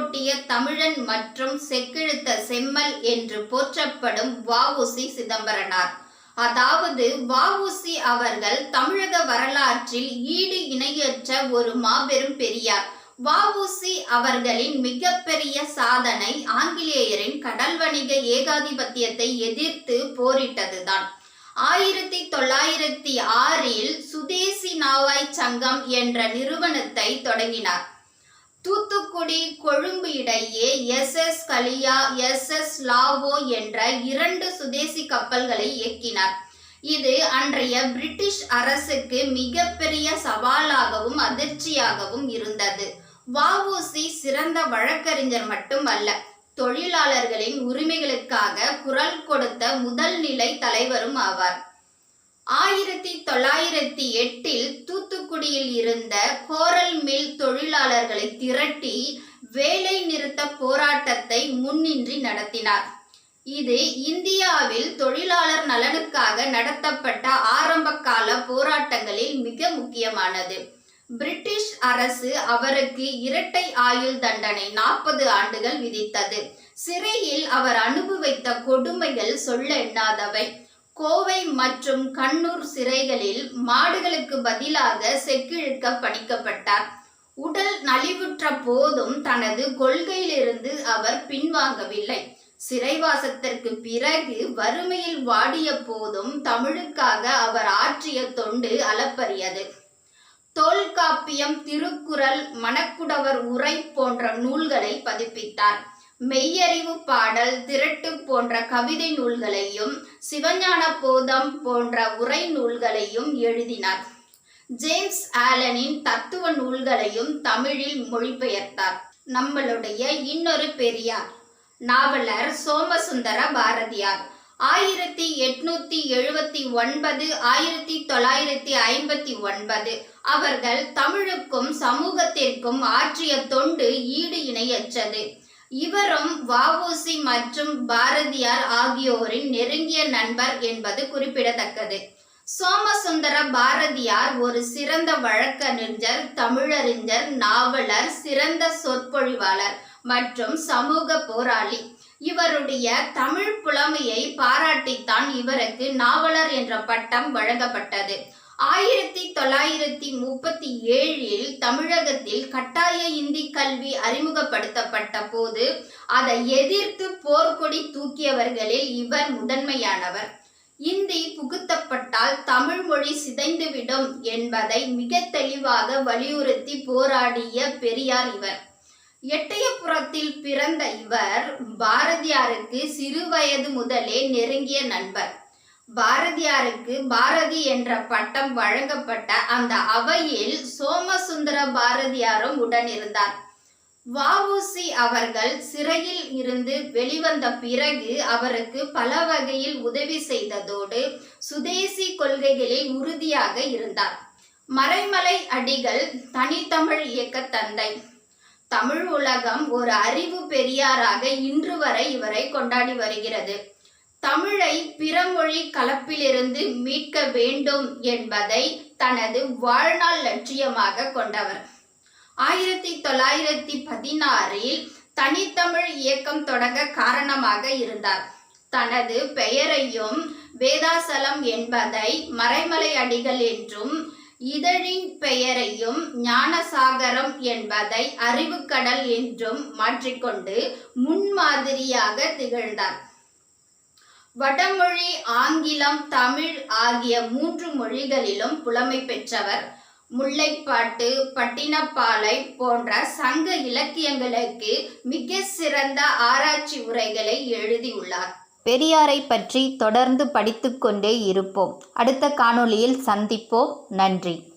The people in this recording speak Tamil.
சுடரோட்டிய தமிழன் மற்றும் செக்கிழுத்த செம்மல் என்று போற்றப்படும் வஉசி சிதம்பரனார். அதாவது வஉசி அவர்கள் தமிழக வரலாற்றில் ஈடு இணையற்ற ஒரு மாபெரும் பெரியார். வஉசி அவர்களின் மிகப்பெரிய சாதனை ஆங்கிலேயரின் கடல் வணிக ஏகாதிபத்தியத்தை எதிர்த்து போரிட்டதுதான். ஆயிரத்தி தொள்ளாயிரத்தி ஆறில் சுதேசி நாவாய் சங்கம் என்ற நிறுவனத்தை தொடங்கினார். தூத்துக்குடி கொழும்பு இடையே S S Gallia S S Lawoe என்ற இரண்டு சுதேசி கப்பல்களை இயக்கினார். இது அன்றைய பிரிட்டிஷ் அரசுக்கு மிகப்பெரிய சவாலாகவும் அதிர்ச்சியாகவும் இருந்தது. வஉசி சிறந்த வழக்கறிஞர் மட்டுமல்ல தொழிலாளர்களின் உரிமைகளுக்காக குரல் கொடுத்த முதல் நிலை தலைவரும் ஆவார். ஆயிரத்தி தொள்ளாயிரத்தி எட்டில் தூத்துக்குடியில் இருந்த கோரல் மில் தொழிலாளர்களை திரட்டி வேலை நிறுத்த போராட்டத்தை முன்னின்றி நடத்தினார். இது இந்தியாவில் தொழிலாளர் நலனுக்காக நடத்தப்பட்ட ஆரம்பகால போராட்டங்களில் மிக முக்கியமானது. பிரிட்டிஷ் அரசு அவருக்கு இரட்டை ஆயுள் தண்டனை நாற்பது ஆண்டுகள் விதித்தது. சிறையில் அவர் அனுபவித்த கொடுமைகள் சொல்ல எண்ணாதவை. கோவை மற்றும் கண்ணூர் சிறைகளில் மாடுகளுக்கு பதிலாக செக்கிழுக்க பணிக்கப்பட்டார். உடல் நலிவுற்ற போதும் தனது கொள்கையிலிருந்து அவர் பின்வாங்கவில்லை. சிறைவாசத்திற்கு பிறகு வறுமையில் வாடிய போதும் தமிழுக்காக அவர் ஆற்றிய தொண்டு அளப்பரியது தொல்காப்பியம் திருக்குறள் மணக்குடவர் உரை போன்ற நூல்களை பதிப்பித்தார். மெய்யறிவு பாடல் திரட்டு போன்ற கவிதை நூல்களையும் சிவஞான போதம் போன்ற உரை நூல்களையும் எழுதினார். ஜேம்ஸ் ஆலனின் தத்துவ நூல்களையும் தமிழில் மொழிபெயர்த்தார். நம்மளுடைய இன்னொரு பெரியார் நாவலர் சோமசுந்தர பாரதியார். ஆயிரத்தி எட்நூத்தி எழுபத்தி ஒன்பது ஆயிரத்தி தொள்ளாயிரத்தி ஐம்பத்தி ஒன்பது. அவர்கள் தமிழுக்கும் சமூகத்திற்கும் ஆற்றிய தொண்டு ஈடு இணையற்றது. இவரும் வஉசி மற்றும் பாரதியார் ஆகியோரின் நெருங்கிய நண்பர் என்பது குறிப்பிடத்தக்கது. சோமசுந்தர பாரதியார் ஒரு சிறந்த வழக்கறிஞர் தமிழறிஞர் நாவலர் சிறந்த சொற்பொழிவாளர் மற்றும் சமூக போராளி. இவருடைய தமிழ் புலமையை பாராட்டித்தான் இவருக்கு நாவலர் என்ற பட்டம் வழங்கப்பட்டது. ஆயிரத்தி தொள்ளாயிரத்தி முப்பத்தி ஏழில் தமிழகத்தில் கட்டாய இந்தி கல்வி அறிமுகப்படுத்தப்பட்ட போது அதை எதிர்த்து போர்க்கொடி தூக்கியவர்களில் இவர் முதன்மையானவர். இந்தி புகுத்தப்பட்டால் தமிழ் மொழி சிதைந்துவிடும் என்பதை மிக தெளிவாக வலியுறுத்தி போராடிய பெரியார் இவர். எட்டயபுரத்தில் பிறந்த இவர் பாரதியாருக்கு சிறு வயது முதலே நெருங்கிய நண்பர். பாரதியாருக்கு பாரதி என்ற பட்டம் வழங்கப்பட்ட அந்த அவையில் சோமசுந்தர பாரதியாரும் உடனிருந்தார். வஉசி அவர்கள் சிறையில் இருந்து வெளிவந்த பிறகு அவருக்கு பல வகையில் உதவி செய்ததோடு சுதேசி கொள்கைகளில் உறுதியாக இருந்தார். மறைமலை அடிகள் தனித்தமிழ் இயக்க தந்தை தமிழ் உலகம் ஒரு அறிவு பெரியாராக இன்று வரை இவரை கொண்டாடி வருகிறது. தமிழை பிறமொழி கலப்பிலிருந்து மீட்க வேண்டும் என்பதை தனது வாழ்நாள் லட்சியமாக கொண்டவர். ஆயிரத்தி தொள்ளாயிரத்தி பதினாறில் தனித்தமிழ் இயக்கம் தொடங்க காரணமாக இருந்தார். தனது பெயரையும் வேதாசலம் என்பதை மறைமலை அடிகள் என்றும் இதழின் பெயரையும் ஞானசாகரம் என்பதை அறிவுக்கடல் என்றும் மாற்றிக்கொண்டு முன்மாதிரியாக திகழ்ந்தார். வடமொழி ஆங்கிலம் தமிழ் ஆகிய மூன்று மொழிகளிலும் புலமை பெற்றவர். முல்லைப்பாட்டு பட்டினப்பாலை போன்ற சங்க இலக்கியங்களுக்கு மிக சிறந்த ஆராய்ச்சி உரைகளை எழுதியுள்ளார். பெரியாரை பற்றி தொடர்ந்து படித்துக்கொண்டே இருப்போம். அடுத்த காணொளியில் சந்திப்போம். நன்றி.